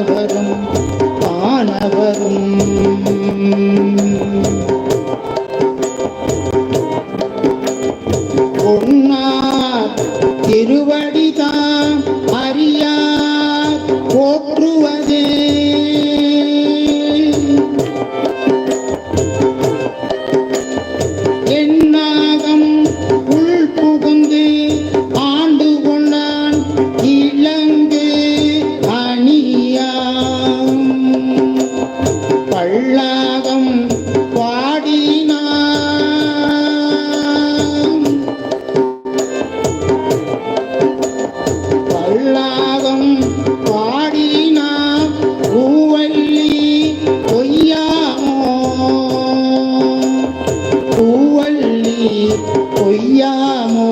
வானவரும் வானவரும் பொன்னா திருவடிதான் அறியா போற்றுவ உல்லாகம் பாடினான் உல்லாகம் பாடினான் பூவல்லி பொய்யாமோ? பூவல்லி பொய்யாமோ?